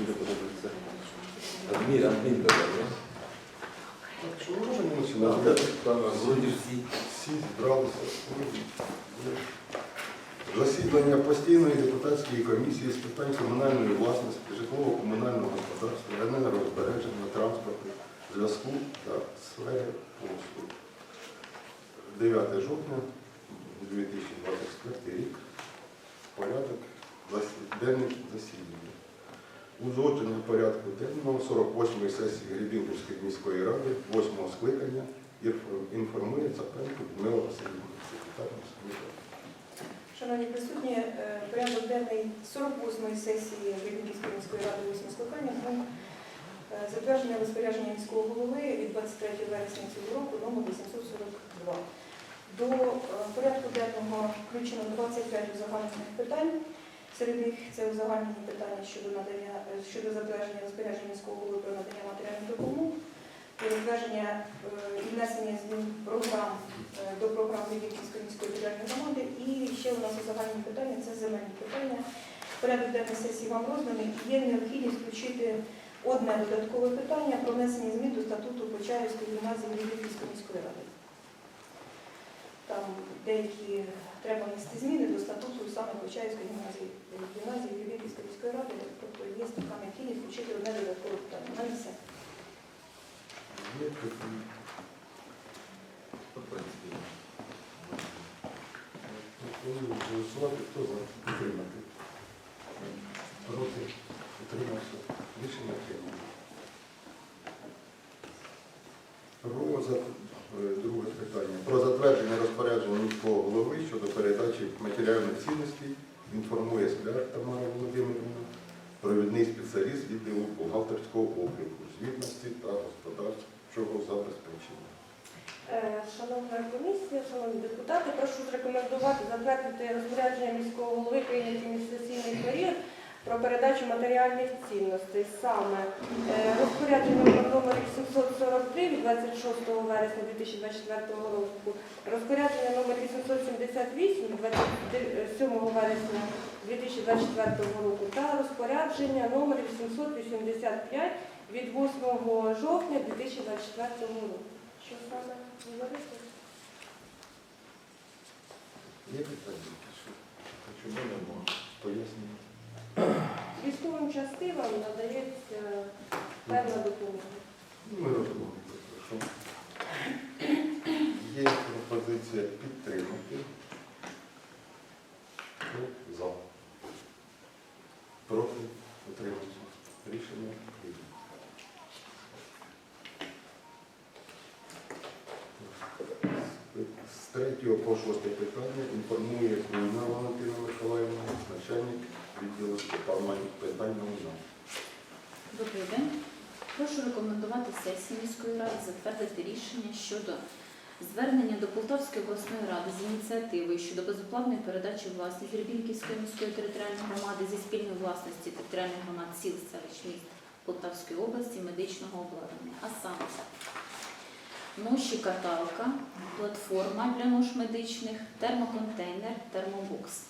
дуже подобається. Адмір, адмін казав, ні? Що можемо Ну, починати? Всі. Всі зібралися. Засідання постійної депутатської комісії з питань комунальної власності, житлово-комунального господарства, енергозбереження, транспорту, зв'язку та сфери послуг. 9 жовтня 2024 рік. Порядок засі- денний засідання. Узгодження порядку денного 48-ї сесії Гребінківської міської ради, 8-го скликання, інфо- інформує Цапенко Людмила Васильівна, секретар. Шановні присутні, е, порядок денний 48-ї сесії Рівненської міської ради 8 скликання був е, розпорядження міського голови від 23 вересня цього року номер 842. До е, порядку денного включено 25 узагальнених питань. Серед них це узагальнені питання щодо надання е, щодо затвердження розпорядження міського голови про надання матеріальних допомог, затвердження е, і внесення змін програм е, до програм Львівської міської територіальної громади. І ще у нас узагальнені питання це земельні питання. Порядок денний сесії вам розданий. Є необхідність включити одне додаткове питання про внесення змін до статуту Почаївської гімназії Львівської міської ради. Там деякі треба внести зміни до статуту саме Почаївської гімназії гімназії Львівської міської ради. Тобто є така необхідність включити одне додаткове питання. У все. Є питання? В принципі. Пропоную голосувати. Хто за? Підтримати. Проти? Утримався. Рішення прийнято. Про за- е, друге питання. Про затвердження розпорядження міського голови щодо передачі матеріальних цінностей інформує Скляр Тамара Володимирівна, провідний спеціаліст відділу бухгалтерського обліку, звітності та господарчого забезпечення. Е, Шановна комісія, шановні депутати, прошу рекомендувати затвердити розпорядження міського голови прийняті міжсесійний період про передачу матеріальних цінностей. Саме е, розпорядження номер 843 від 26 вересня 2024 року, розпорядження номер 878 від 27 вересня 2024 року та розпорядження номер 885 від 8 жовтня 2024 року. Що саме говорити? Є питання? Чому нема? Пояснення. Військовим частинам надається певна допомога. Ну, Ми розуміємо, що є пропозиція підтримати. Хто За. Проти утримався. Рішення прийнято. З третього по шосте питання інформує Круїна Валентина Миколаївна, начальник відділу питань майна. Добрий день. Прошу рекомендувати сесії міської ради затвердити рішення щодо звернення до Полтавської обласної ради з ініціативою щодо безоплатної передачі у власність Рябінківської міської територіальної громади зі спільної власності територіальних громад сіл селищ міст Полтавської області медичного обладнання. А саме ноші каталка, платформа для нож медичних, термоконтейнер, термобокс.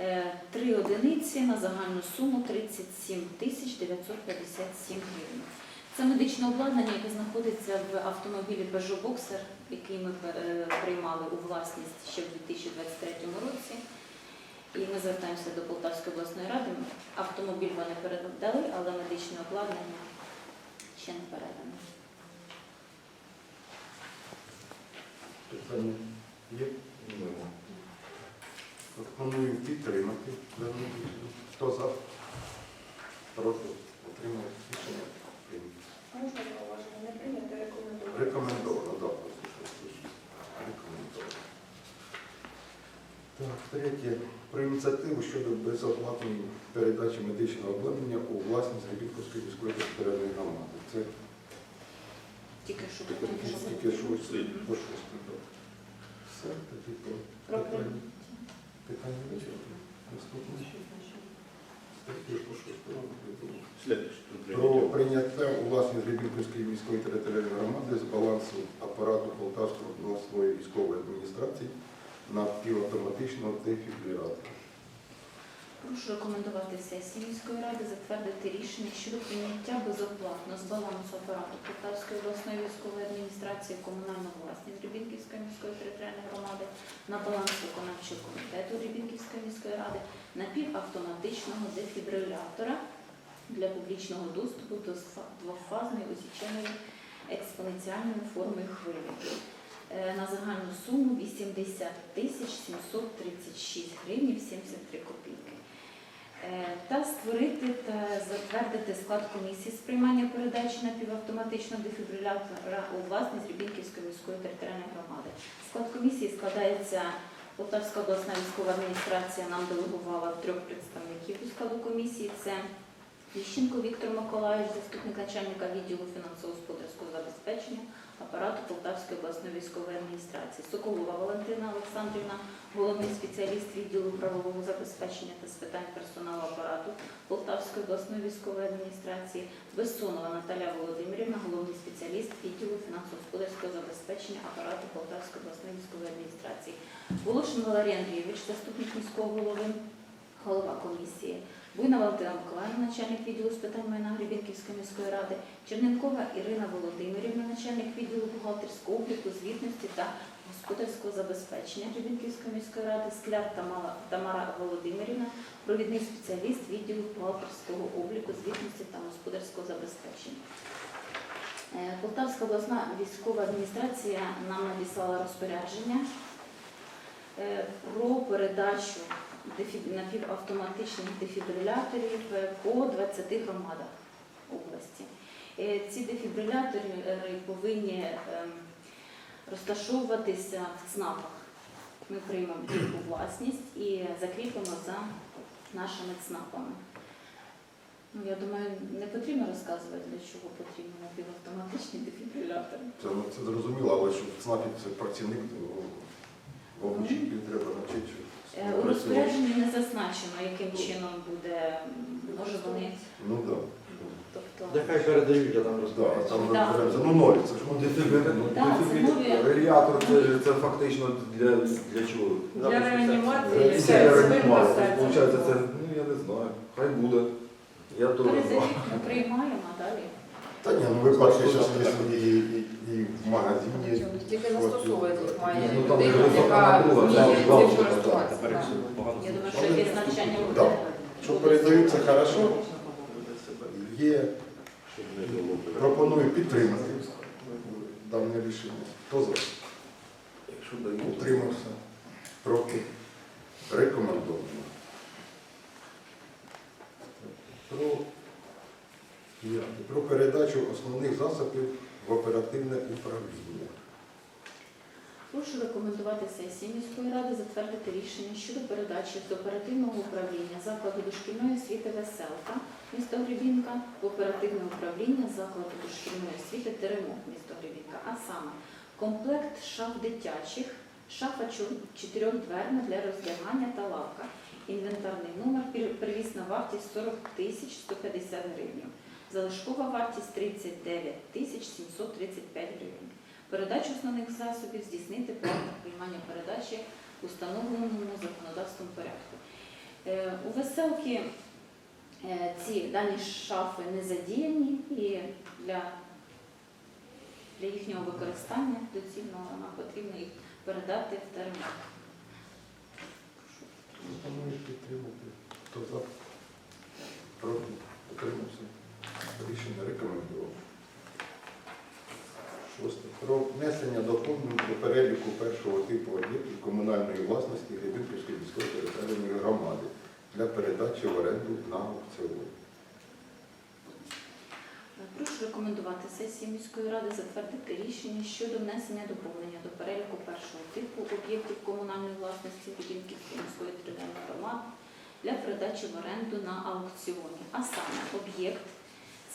Е, Три одиниці на загальну суму 37 тисяч 957 гривень. Це медичне обладнання, яке знаходиться в автомобілі Peugeot Boxer, який ми е, приймали у власність ще в 2023 році. І ми звертаємося до Полтавської обласної ради. Автомобіль вони передали, але медичне обладнання ще не передано. Питання є? Нема. Пропоную підтримати дане рішення. Хто за? Проти утримав рішення прийнято. Можна зауваження? Не прийнято рекомендувати. Рекомендовано, так. Рекомендовано. Так, третє. Про ініціативу щодо безоплатної передачі медичного обладнання у власність Рябінківської міської територіальної громади. Це Тільки що тільки тільки що по шостому. Все, тоді по Про питання. Питання вичерпано. Наступне. Про прийняття у власність Рябінківської міської територіальної громади з балансу апарату Полтавської обласної військової адміністрації на півавтоматичного дефібрилятора. Прошу рекомендувати сесії міської ради затвердити рішення щодо прийняття безоплатно з балансу апарату Полтавської обласної військової адміністрації комунальну власність Рібінківської міської територіальної громади на баланс виконавчого комітету Рібінківської міської ради напівавтоматичного дефібрилятора для публічного доступу до двофазної усіченої експоненціальної форми хвилі е, на загальну суму 80 тисяч 736 гривень 73 копійки. Е, Та створити та затвердити склад комісії з приймання передачі напівавтоматичного дефібрилятора у власність Рібінківської міської територіальної громади. Склад комісії складається Полтавська обласна військова адміністрація нам делегувала трьох представників до складу комісії. Це Ліщенко Віктор Миколаївич, заступник начальника відділу фінансово-господарського забезпечення Полтавської військової адміністрації, Соколова Валентина Олександрівна, головний спеціаліст відділу правового забезпечення та з питань персоналу апарату Полтавської обласної військової адміністрації, Бессонова Наталя Володимирівна, головний спеціаліст відділу фінансово-господарського забезпечення апарату Полтавської обласної військової адміністрації, Волошин Валерій Андрійович, заступник міського голови, голова комісії. Буйна Валентина Миколаївна, начальник відділу з питань майна Гребінківської міської ради, Черненкова Ірина Володимирівна, начальник відділу бухгалтерського обліку, звітності та господарського забезпечення Гребінківської міської ради, Скляр Тамара, Володимирівна, провідний спеціаліст відділу бухгалтерського обліку, звітності та господарського забезпечення. Е, Полтавська обласна військова адміністрація нам надіслала розпорядження про передачу дефі- напівавтоматичних дефібриляторів е, по 20 громадах області. Е, Ці дефібрилятори е, повинні розташовуватися в ЦНАПах. Ми приймемо їх у власність і закріпимо за нашими ЦНАПами. Ну, я думаю, не потрібно розказувати, для чого потрібні напівавтоматичні дефібрилятори. Це, ну, це зрозуміло, але щоб в ЦНАПі це працівник ну, вовнички треба навчити. Е, У розпорядженні не зазначено, яким чином буде, може вони, Ну так. тобто... Нехай передають, а там Да, розбирається. там Да. розберемося. Ну ноль, це ж Ну, дефібрилятор, ну, це нові. дефібрилятор це, це фактично для, для чого? Для реанімації Це все, це Получається, це, ну я не знаю, хай буде. Я теж. Передають, ми приймаємо, а далі. Та ні, ну випадки зараз є і, і, і в магазині. Тільки застосовувати їх має Ну, там людина, яка напруга, вміє цим користуватися. так. Я думаю, що якесь навчання буде. Да. Що передають, це хорошо. Є, пропоную підтримати дане рішення. Хто за? Якщо дають. Утримався. Проти. Рекомендовано. Про. Про передачу основних засобів в оперативне управління. Прошу рекомендувати сесії міської ради затвердити рішення щодо передачі з оперативного управління закладу дошкільної освіти Веселка місто Гребінка в оперативне управління закладу дошкільної освіти Теремок місто Гребінка, а саме комплект шаф дитячих, шафа чо- чотирьохдверна для роздягання та лавка, інвентарний номер, первісна вартість 40 тисяч 150 гривень, залишкова вартість 39 тисяч 735 гривень. Передачу основних засобів здійснити план приймання передачі у встановленому законодавством порядку. Е, У веселки е, ці дані шафи не задіяні і для, для їхнього використання доцільно нам потрібно їх передати в термін. Пропоную підтримати. Хто за? Рішення рекомендовано. Шосте. Про внесення доповнень до переліку першого типу об'єктів комунальної власності Гребінківської міської територіальної громади для передачі в оренду на аукціон. Прошу рекомендувати сесії міської ради затвердити рішення щодо внесення доповнення до переліку першого типу об'єктів комунальної власності Рівненської міської територіальної громади для передачі в оренду на аукціоні. А саме об'єкт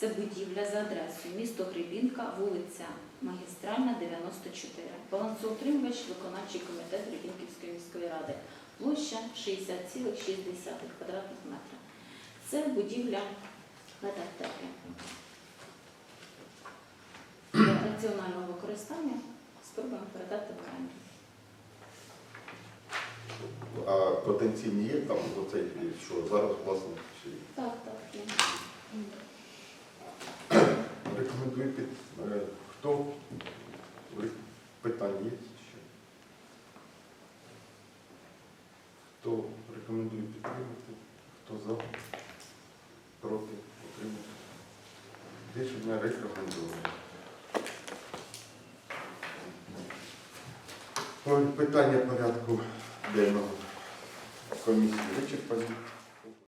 це будівля за адресою місто Гребінка, вулиця Магістральна, 94. Балансоутримувач, виконавчий комітет Гребінківської міської ради. Площа 60,6 квадратних метра. Це будівля ветертеки. Для раціонального використання спробуємо передати в оренду. А потенційні є там оцей, що зараз власне є. Так, так, є. Рекомендую під. е, Хто? Питання є ще? Хто рекомендує підтримати? Хто за? Проти? Утримати? Рішення рекомендовано. Питання порядку денного комісії вичерпані.